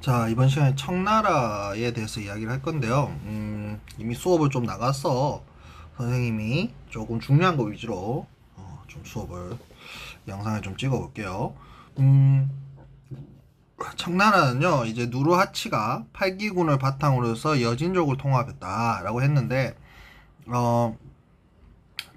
자, 이번 시간에 청나라에 대해서 이야기를 할 건데요. 음, 이미 수업을 좀 나가서 선생님이 조금 중요한 거 위주로 어, 좀 수업을 영상을 좀 찍어 볼게요. 음, 청나라는요, 이제 누르하치가 팔기군을 바탕으로 해서 여진족을 통합했다 라고 했는데, 어,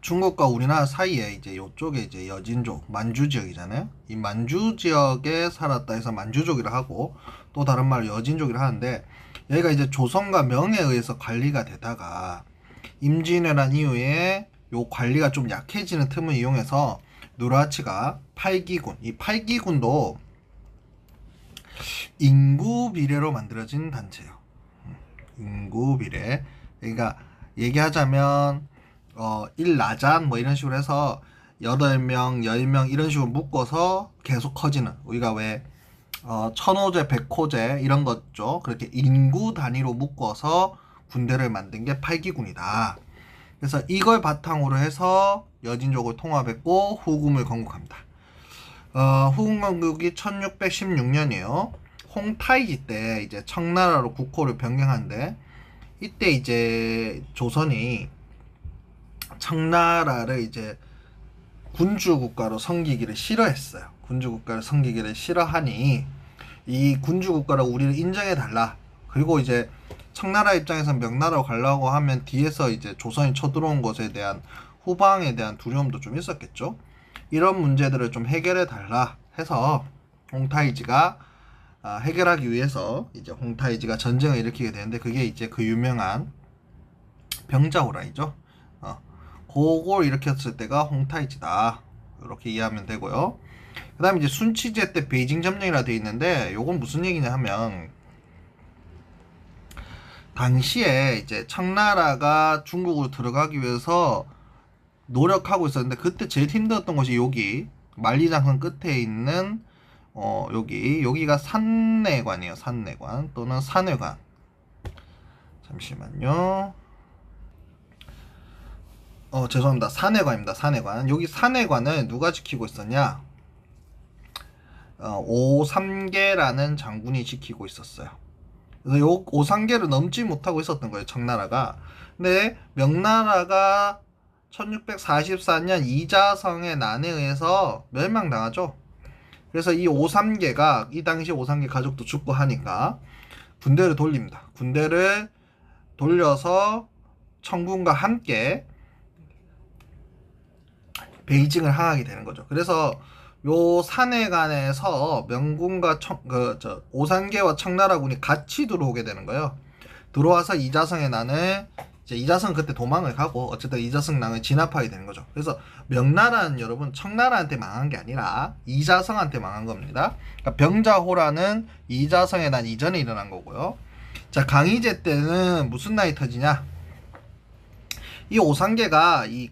중국과 우리나라 사이에 이제 요쪽에 이제 여진족, 만주 지역이잖아요. 이 만주 지역에 살았다 해서 만주족이라 하고 또 다른 말로 여진족이라 하는데 여기가 이제 조선과 명에 의해서 관리가 되다가 임진왜란 이후에 요 관리가 좀 약해지는 틈을 이용해서 누르하치가 팔기군, 이 팔기군도 인구 비례로 만들어진 단체예요. 음, 인구 비례. 그러니까 얘기하자면 어, 1나잔 뭐 이런 식으로 해서 8명, 10명 이런 식으로 묶어서 계속 커지는 우리가 왜 어, 천호제, 백호제 이런 거죠. 그렇게 인구 단위로 묶어서 군대를 만든 게 팔기군이다. 그래서 이걸 바탕으로 해서 여진족을 통합했고 후금을 건국합니다. 어, 후금 건국이 1616년이에요. 홍타이지 때 이제 청나라로 국호를 변경하는데 이때 이제 조선이 청나라를 이제 군주 국가로 섬기기를 싫어했어요. 군주 국가를 섬기기를 싫어하니 이 군주 국가를 우리를 인정해 달라. 그리고 이제 청나라 입장에서 명나라로 가려고 하면 뒤에서 이제 조선이 쳐들어온 것에 대한 후방에 대한 두려움도 좀 있었겠죠. 이런 문제들을 좀 해결해 달라 해서 홍타이지가 아, 해결하기 위해서 이제 홍타이지가 전쟁을 일으키게 되는데 그게 이제 그 유명한 병자호란이죠. 어, 그걸 일으켰을 때가 홍타이지다. 이렇게 이해하면 되고요. 그 다음에 이제 순치제 때 베이징 점령이라 되어 있는데 요건 무슨 얘기냐 하면 당시에 이제 청나라가 중국으로 들어가기 위해서 노력하고 있었는데 그때 제일 힘들었던 곳이 여기 만리장성 끝에 있는 어 여기 여기가 산내관이에요 산내관 또는 산회관 잠시만요 어 죄송합니다. 산회관입니다. 산회관. 여기 산회관을 누가 지키고 있었냐? 어, 오삼계라는 장군이 지키고 있었어요. 그래서 요 오삼계를 넘지 못하고 있었던 거예요 청나라가. 근데 명나라가 1644년 이자성의 난에 의해서 멸망당하죠. 그래서 이 오삼계가 이 당시 오삼계 가족도 죽고 하니까 군대를 돌립니다. 군대를 돌려서 청군과 함께 베이징을 향하게 되는 거죠. 그래서 요 산해간에서 명군과 청, 그, 저, 오산계와 청나라군이 같이 들어오게 되는 거예요. 들어와서 이자성의 난을 이제 이자성 그때 도망을 가고 어쨌든 이자성 난을 진압하게 되는 거죠. 그래서 명나라는 여러분 청나라한테 망한 게 아니라 이자성한테 망한 겁니다. 그러니까 병자호라는 이자성의 난 이전에 일어난 거고요. 자 강희제 때는 무슨 난이 터지냐? 이 오산계가 이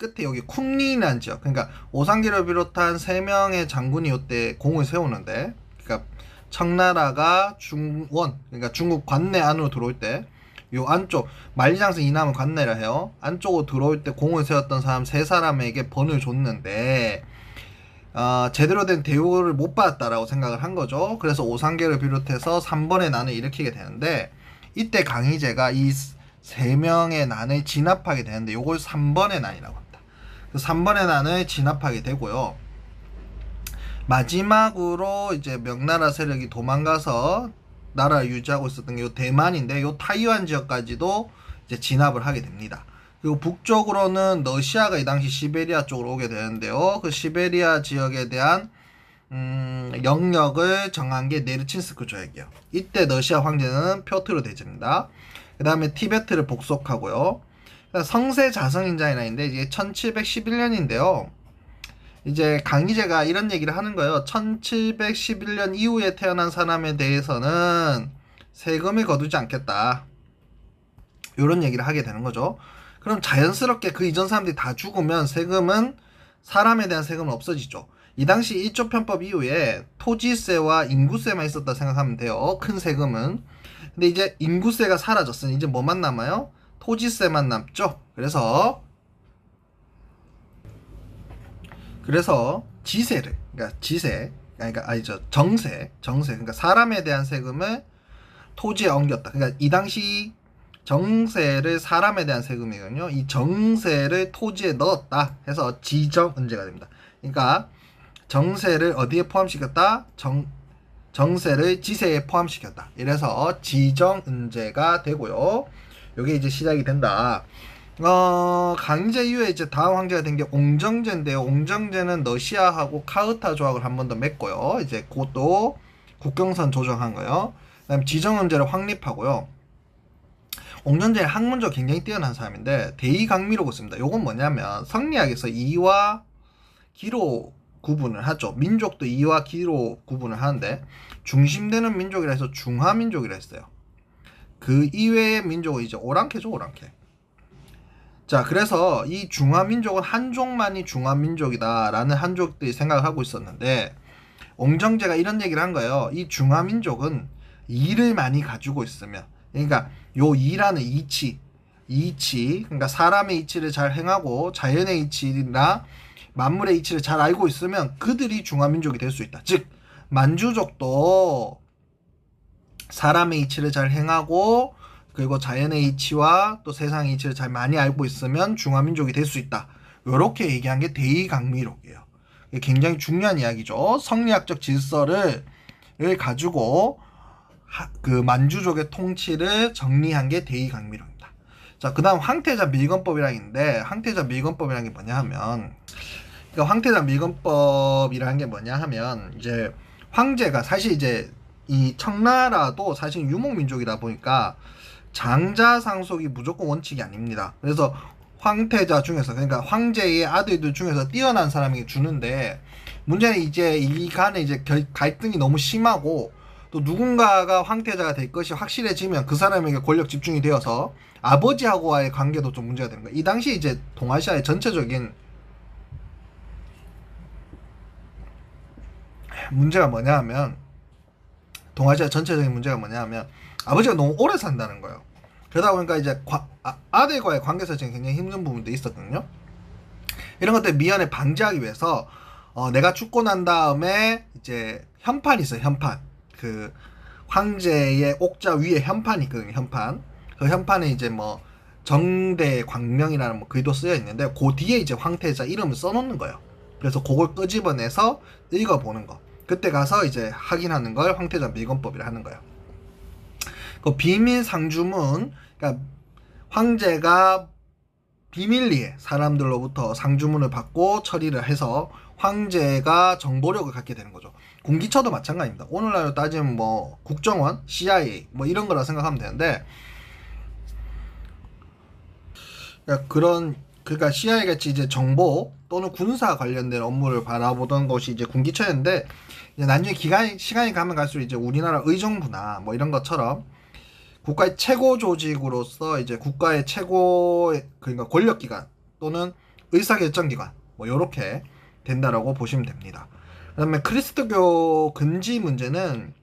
끝에 여기 쿵리라는 지역. 그러니까 오상기를 비롯한 세 명의 장군이 이때 공을 세우는데 그러니까 청나라가 중원 그러니까 중국 관내 안으로 들어올 때 요 안쪽 만리장성 이남은 관내라 해요. 안쪽으로 들어올 때 공을 세웠던 사람 세 사람에게 번을 줬는데 어, 제대로 된 대우를 못 받았다라고 생각을 한 거죠. 그래서 오상계를 비롯해서 3번의 난을 일으키게 되는데 이때 강희제가 이세 명의 난을 진압하게 되는데 요걸 3번의 난이라고 그 3번의 난을 진압하게 되고요. 마지막으로 이제 명나라 세력이 도망가서 나라 유지하고 있었던 게 요 대만인데 요 타이완 지역까지도 이제 진압을 하게 됩니다. 그리고 북쪽으로는 러시아가 이 당시 시베리아 쪽으로 오게 되는데요. 그 시베리아 지역에 대한 음, 영역을 정한 게 네르친스크 조약이에요. 이때 러시아 황제는 표트르 대제입니다. 그 다음에 티베트를 복속하고요. 성세 자성인자이나인데 이게 1711년인데요. 이제 강희제가 이런 얘기를 하는 거예요. 1711년 이후에 태어난 사람에 대해서는 세금을 거두지 않겠다. 이런 얘기를 하게 되는 거죠. 그럼 자연스럽게 그 이전 사람들이 다 죽으면 세금은 사람에 대한 세금은 없어지죠. 이 당시 일조 편법 이후에 토지세와 인구세만 있었다 생각하면 돼요. 큰 세금은. 근데 이제 인구세가 사라졌으니 이제 뭐만 남아요? 토지세만 남죠. 그래서 그래서 지세를 그러니까 지세 그러니까 아니죠 정세 정세 그러니까 사람에 대한 세금을 토지에 옮겼다. 그러니까 이 당시 정세를 사람에 대한 세금이거든요. 이 정세를 토지에 넣었다 해서 지정은제가 됩니다. 그러니까 정세를 어디에 포함시켰다? 정 정세를 지세에 포함시켰다. 이래서 지정은제가 되고요. 요게 이제 시작이 된다. 어, 강제 이후에 이제 다음 황제가 된 게 옹정제인데요. 옹정제는 러시아하고 카흐타 조약을 한 번 더 맺고요. 이제 그것도 국경선 조정한 거요. 그다음 지정은제를 확립하고요. 옹정제는 학문적 굉장히 뛰어난 사람인데 대의강미라고 씁니다. 요건 뭐냐면 성리학에서 이와 기로 구분을 하죠. 민족도 이와 기로 구분을 하는데 중심되는 민족이라 해서 중화민족이라 했어요. 그 이외의 민족은 이제 오랑캐죠, 오랑캐. 자, 그래서 이 중화민족은 한족만이 중화민족이다라는 한족들이 생각을 하고 있었는데 옹정제가 이런 얘기를 한 거예요. 이 중화민족은 이를 많이 가지고 있으면 그러니까 요 이라는 이치 이치 그러니까 사람의 이치를 잘 행하고 자연의 이치나 만물의 이치를 잘 알고 있으면 그들이 중화민족이 될 수 있다. 즉 만주족도 사람의 이치를 잘 행하고 그리고 자연의 이치와 또 세상의 이치를 잘 많이 알고 있으면 중화민족이 될 수 있다. 이렇게 얘기한 게 대의강미록이에요. 굉장히 중요한 이야기죠. 성리학적 질서를 가지고 그 만주족의 통치를 정리한 게 대의강미록입니다. 자, 그 다음 황태자 밀건법이라는 게 있는데, 황태자 밀건법이라는 게 뭐냐 하면, 그러니까 황태자 밀건법이라는 게 뭐냐 하면, 이제 황제가 사실 이제 이 청나라도 사실 유목민족이다 보니까 장자 상속이 무조건 원칙이 아닙니다. 그래서 황태자 중에서 그러니까 황제의 아들들 중에서 뛰어난 사람에게 주는데 문제는 이제 이 간에 이제 갈등이 너무 심하고 또 누군가가 황태자가 될 것이 확실해지면 그 사람에게 권력 집중이 되어서 아버지하고와의 관계도 좀 문제가 되는 거예요. 이 당시 이제 동아시아의 전체적인 문제가 뭐냐 하면 동아시아 전체적인 문제가 뭐냐 하면 아버지가 너무 오래 산다는 거예요. 그러다 보니까 이제 과, 아, 들과의 관계에서 굉장히 힘든 부분도 있었거든요. 이런 것들 미연에 방지하기 위해서 어, 내가 죽고 난 다음에 이제 현판이 있어요. 현판. 그 황제의 옥자 위에 현판이 있거든요. 현판. 그 현판에 이제 뭐 정대 광명이라는 뭐 글도 쓰여 있는데 그 뒤에 이제 황태자 이름을 써놓는 거예요. 그래서 그걸 끄집어내서 읽어보는 거. 그때 가서 이제 확인하는 걸 황태자 밀건법이라 하는 거예요. 그 비밀 상주문, 그러니까 황제가 비밀리에 사람들로부터 상주문을 받고 처리를 해서 황제가 정보력을 갖게 되는 거죠. 공기처도 마찬가지입니다. 오늘날로 따지면 뭐 국정원, CIA 뭐 이런 거라 생각하면 되는데 그러니까 그런 그러니까 CIA 같이 이제 정보 또는 군사 관련된 업무를 바라보던 것이 이제 군기처였는데 이제 나중에 기간 시간이 가면 갈수록 이제 우리나라 의정부나 뭐 이런 것처럼 국가의 최고 조직으로서 이제 국가의 최고 그러니까 권력 기관 또는 의사 결정 기관 뭐 이렇게 된다라고 보시면 됩니다. 그다음에 크리스트교 금지 문제는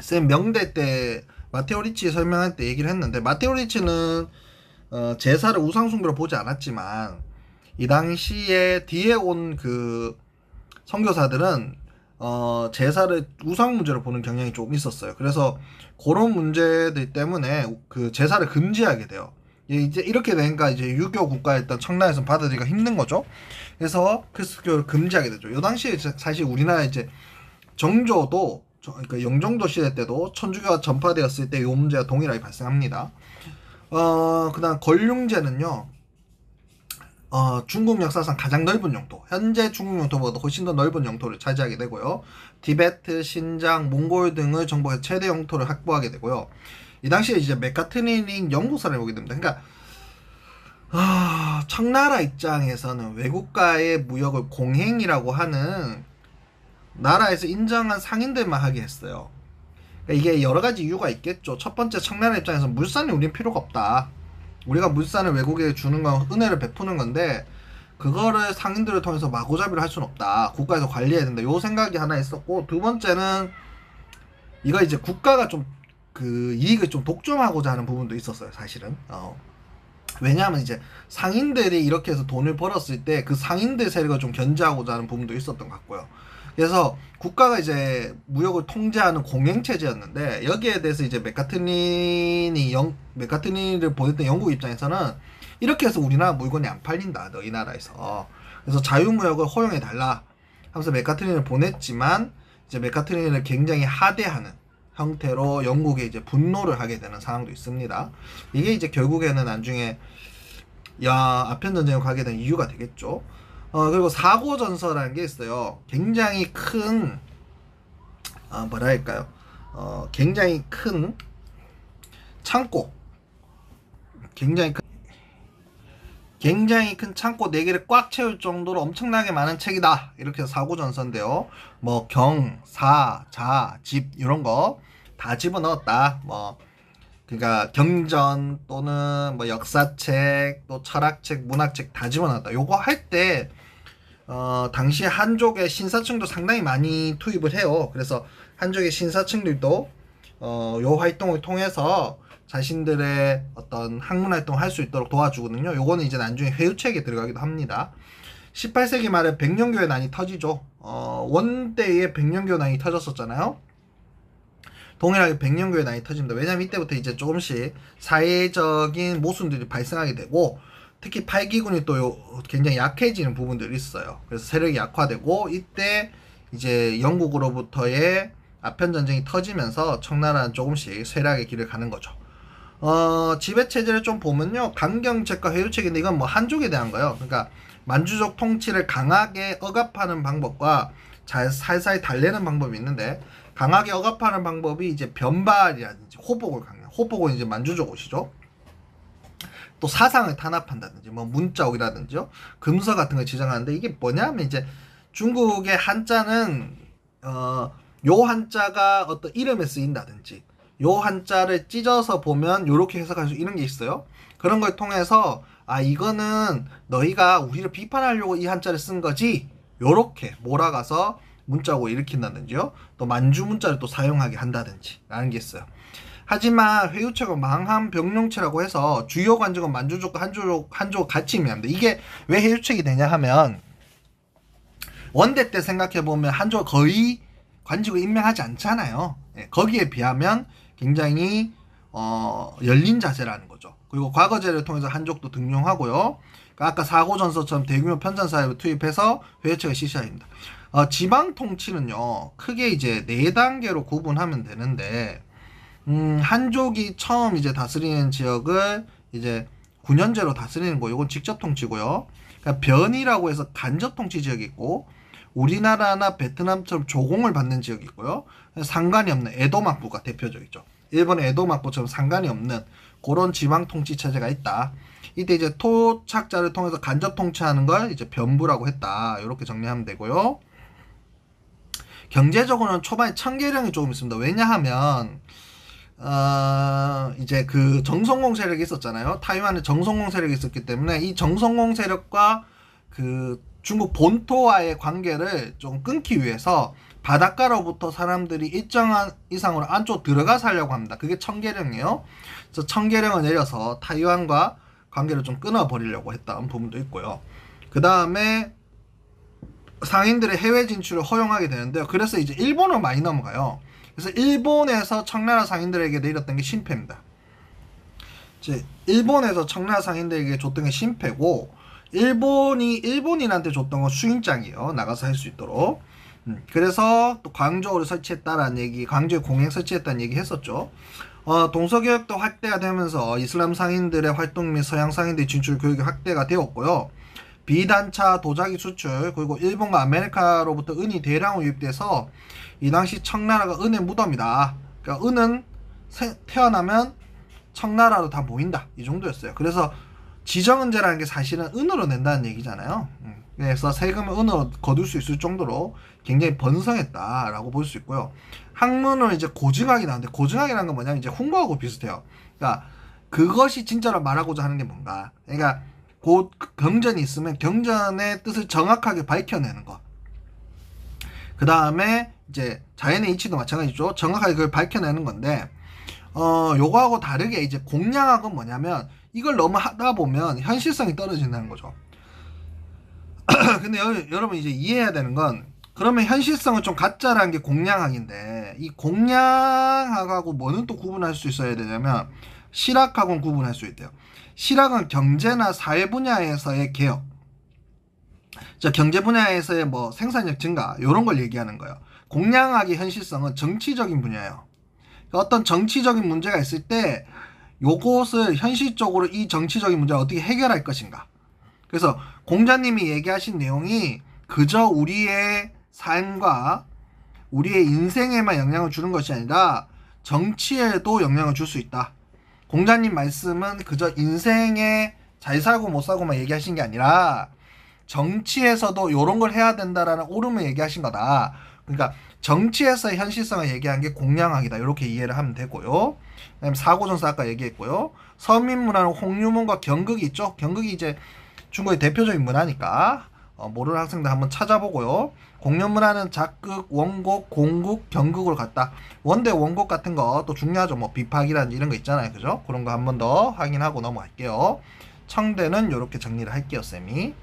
쌤 명대 때 마테오 리치 설명할 때 얘기를 했는데 마테오 리치는 어, 제사를 우상숭배로 보지 않았지만 이 당시에 뒤에 온 그 선교사들은 어, 제사를 우상 문제로 보는 경향이 좀 있었어요. 그래서 그런 문제들 때문에 그 제사를 금지하게 돼요. 이제 이렇게 되니까 이제 유교 국가였던 청나에서 받아들이기가 힘든 거죠. 그래서 크리스교를 금지하게 되죠. 이 당시에 사실 우리나라 이제 정조도 그러니까 영종도 시대 때도 천주교가 전파되었을 때 이 문제가 동일하게 발생합니다. 어, 그 다음 권륭제는요. 어, 중국 역사상 가장 넓은 영토, 현재 중국 영토보다 훨씬 더 넓은 영토를 차지하게 되고요. 티베트, 신장, 몽골 등을 정복해 최대 영토를 확보하게 되고요. 이 당시에 이제 메카트니닝 영국 사람이 오게 됩니다. 그러니까 아, 청나라 입장에서는 외국과의 무역을 공행이라고 하는 나라에서 인정한 상인들만 하게 했어요. 그러니까 이게 여러 가지 이유가 있겠죠. 첫 번째 청나라 입장에서 물산이 우린 필요가 없다. 우리가 물산을 외국에 주는 건 은혜를 베푸는 건데 그거를 상인들을 통해서 마구잡이를 할 수는 없다. 국가에서 관리해야 된다. 요 생각이 하나 있었고 두 번째는 이거 이제 국가가 좀 그 이익을 좀 독점하고자 하는 부분도 있었어요. 사실은. 어. 왜냐하면 이제 상인들이 이렇게 해서 돈을 벌었을 때 그 상인들 세력을 좀 견제하고자 하는 부분도 있었던 것 같고요. 그래서 국가가 이제 무역을 통제하는 공영 체제였는데 여기에 대해서 이제 메카트닌이 영 메카트닌을 보냈던 영국 입장에서는 이렇게 해서 우리나라 물건이 안 팔린다 너희 나라에서 그래서 자유무역을 허용해 달라 하면서 메카트린을 보냈지만 이제 메카트린을 굉장히 하대하는 형태로 영국에 이제 분노를 하게 되는 상황도 있습니다. 이게 이제 결국에는 나중에 야 아편 전쟁을 가게 된 이유가 되겠죠. 어 그리고 사고 전서라는 게 있어요. 굉장히 큰 아, 뭐라 할까요? 어 굉장히 큰 창고 굉장히 큰 굉장히 큰 창고 4개를 꽉 채울 정도로 엄청나게 많은 책이다. 이렇게 사고 전서인데요. 뭐 경, 사, 자, 집 이런 거 다 집어넣었다. 뭐 그러니까 경전 또는 뭐 역사책, 또 철학책, 문학책 다 집어넣었다. 요거 할때 어, 당시 한족의 신사층도 상당히 많이 투입을 해요. 그래서 한족의 신사층들도 어, 요 활동을 통해서 자신들의 어떤 학문 활동을 할 수 있도록 도와주거든요. 요거는 이제 나중에 회유책에 들어가기도 합니다. 18세기 말에 백년교회 난이 터지죠. 어, 원대에 백년교회 난이 터졌었잖아요. 동일하게 백년교회 난이 터집니다. 왜냐면 이때부터 이제 조금씩 사회적인 모순들이 발생하게 되고 특히 팔기군이 또 요- 굉장히 약해지는 부분들이 있어요. 그래서 세력이 약화되고 이때 이제 영국으로부터의 아편 전쟁이 터지면서 청나라는 조금씩 쇠락의 길을 가는 거죠. 어, 지배 체제를 좀 보면요. 강경책과 회유책인데 이건 뭐 한족에 대한 거예요. 그러니까 만주족 통치를 강하게 억압하는 방법과 잘 살살 달래는 방법이 있는데 강하게 억압하는 방법이 이제 변발이라든지 호복을 강요. 호복은 이제 만주족 옷이죠. 또 사상을 탄압한다든지 뭐 문자옥이라든지요. 금서 같은 걸 지정하는데 이게 뭐냐면 이제 중국의 한자는 어, 요 한자가 어떤 이름에 쓰인다든지 요 한자를 찢어서 보면 요렇게 해석할 수 이런 게 있어요. 그런 걸 통해서 아 이거는 너희가 우리를 비판하려고 이 한자를 쓴 거지. 요렇게 몰아가서 문자고 일으킨다든지요. 또 만주 문자를 또 사용하게 한다든지 라는 게 있어요. 하지만 회유체가 망한 병룡체라고 해서 주요 관직은 만주족과 한주족 한족 같이 의미합니다. 이게 왜 회유책이 되냐 하면 원대 때 생각해 보면 한족 거의 관직을 임명하지 않잖아요. 예, 거기에 비하면 굉장히 어, 열린 자세라는 거죠. 그리고 과거제를 통해서 한족도 등용하고요. 그러니까 아까 사고전서처럼 대규모 편찬 사회를 투입해서 회유체가 실시합니다. 어, 지방 통치는요 크게 이제 네 단계로 구분하면 되는데 음, 한족이 처음 이제 다스리는 지역을 이제 9년제로 다스리는 거, 이건 직접 통치고요. 그러니까 변이라고 해서 간접 통치 지역이 있고, 우리나라나 베트남처럼 조공을 받는 지역이 있고요. 상관이 없는 에도막부가 대표적이죠. 일본의 에도막부처럼 상관이 없는 그런 지방 통치 체제가 있다. 이때 이제 토착자를 통해서 간접 통치하는 걸 이제 변부라고 했다. 이렇게 정리하면 되고요. 경제적으로는 초반에 청계령이 조금 있습니다. 왜냐하면 어, 이제 그 정성공 세력이 있었잖아요. 타이완에 정성공 세력이 있었기 때문에 이 정성공 세력과 그 중국 본토와의 관계를 좀 끊기 위해서 바닷가로부터 사람들이 일정한 이상으로 안쪽 들어가 살려고 합니다. 그게 청계령이에요. 그래서 청계령을 내려서 타이완과 관계를 좀 끊어버리려고 했던 부분도 있고요. 그 다음에 상인들의 해외 진출을 허용하게 되는데요. 그래서 이제 일본으로 많이 넘어가요. 그래서 일본에서 청나라 상인들에게 내렸던 게 신패입니다. 이제 일본에서 청나라 상인들에게 줬던 게 신패고 일본이 일본인한테 줬던 건 수인장이에요. 나가서 할 수 있도록. 음, 그래서 또 광저우를 설치했다라는 얘기, 광저우에 공행 설치했다는 얘기 했었죠. 어, 동서교역도 확대가 되면서 이슬람 상인들의 활동 및 서양 상인들의 진출 교육이 확대가 되었고요. 비단차 도자기 수출 그리고 일본과 아메리카로부터 은이 대량으로 유입돼서 이 당시 청나라가 은의 무덤이다. 그러니까 은은 세- 태어나면 청나라로 다 모인다. 이 정도였어요. 그래서 지정은제라는 게 사실은 은으로 낸다는 얘기잖아요. 음, 그래서 세금을 은으로 거둘 수 있을 정도로 굉장히 번성했다라고 볼 수 있고요. 학문을 이제 고증학이 나오는데 고증학이라는 건 뭐냐면 이제 홍보하고 비슷해요. 그러니까 그것이 진짜로 말하고자 하는 게 뭔가. 그러니까 곧 경전이 있으면 경전의 뜻을 정확하게 밝혀내는 것. 그 다음에 이제 자연의 이치도 마찬가지죠. 정확하게 그걸 밝혀내는 건데, 어, 요거하고 다르게 이제 공량학은 뭐냐면 이걸 너무 하다 보면 현실성이 떨어진다는 거죠. 근데 여, 여러분 이제 이해해야 되는 건 그러면 현실성은 좀 가짜라는 게 공량학인데 이 공량학하고 뭐는 또 구분할 수 있어야 되냐면 실학하고는 구분할 수 있대요. 실학은 경제나 사회 분야에서의 개혁, 저 경제 분야에서의 뭐 생산력 증가 이런 걸 얘기하는 거예요. 공량학의 현실성은 정치적인 분야예요. 그러니까 어떤 정치적인 문제가 있을 때 요것을 현실적으로 이 정치적인 문제를 어떻게 해결할 것인가. 그래서 공자님이 얘기하신 내용이 그저 우리의 삶과 우리의 인생에만 영향을 주는 것이 아니라 정치에도 영향을 줄 수 있다. 공자님 말씀은 그저 인생에 잘 살고 못 살고만 얘기하신 게 아니라 정치에서도 이런 걸 해야 된다라는 오름을 얘기하신 거다. 그러니까 정치에서의 현실성을 얘기한 게 공량학이다. 이렇게 이해를 하면 되고요. 그다음에 사고전사 아까 얘기했고요. 서민문화는 홍유문과 경극이 있죠. 경극이 이제 중국의 대표적인 문화니까 어, 모르는 학생들 한번 찾아보고요. 공연문화는 작극, 원곡, 공극, 경극으로 갔다. 원대 원곡 같은 거 또 중요하죠. 뭐 비팍이라든지 이런 거 있잖아요. 그죠? 그런 거 한 번 더 확인하고 넘어갈게요. 청대는 이렇게 정리를 할게요, 쌤이.